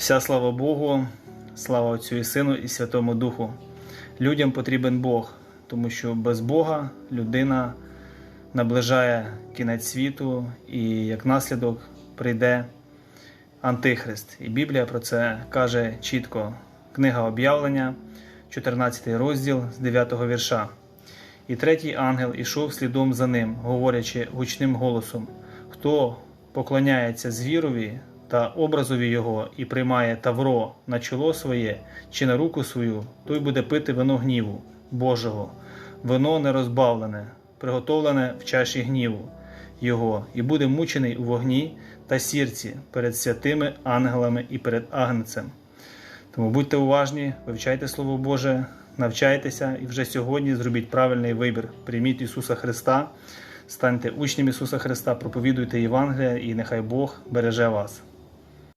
Вся слава Богу, слава Отцю і Сину і Святому Духу. Людям потрібен Бог, тому що без Бога людина наближає кінець світу і як наслідок прийде Антихрист. І Біблія про це каже чітко. Книга об'явлення, 14 розділ з 9 вірша. І третій ангел ішов слідом за ним, говорячи гучним голосом: Хто поклоняється звірові та образові його і приймає тавро на чоло своє чи на руку свою, той буде пити вино гніву Божого, вино нерозбавлене, приготовлене в чаші гніву його, і буде мучений у вогні та сірці перед святими ангелами і перед агнцем. Тому будьте уважні, вивчайте Слово Боже, навчайтеся і вже сьогодні зробіть правильний вибір. Прийміть Ісуса Христа, станьте учнем Ісуса Христа, проповідуйте Євангелія, і нехай Бог береже вас.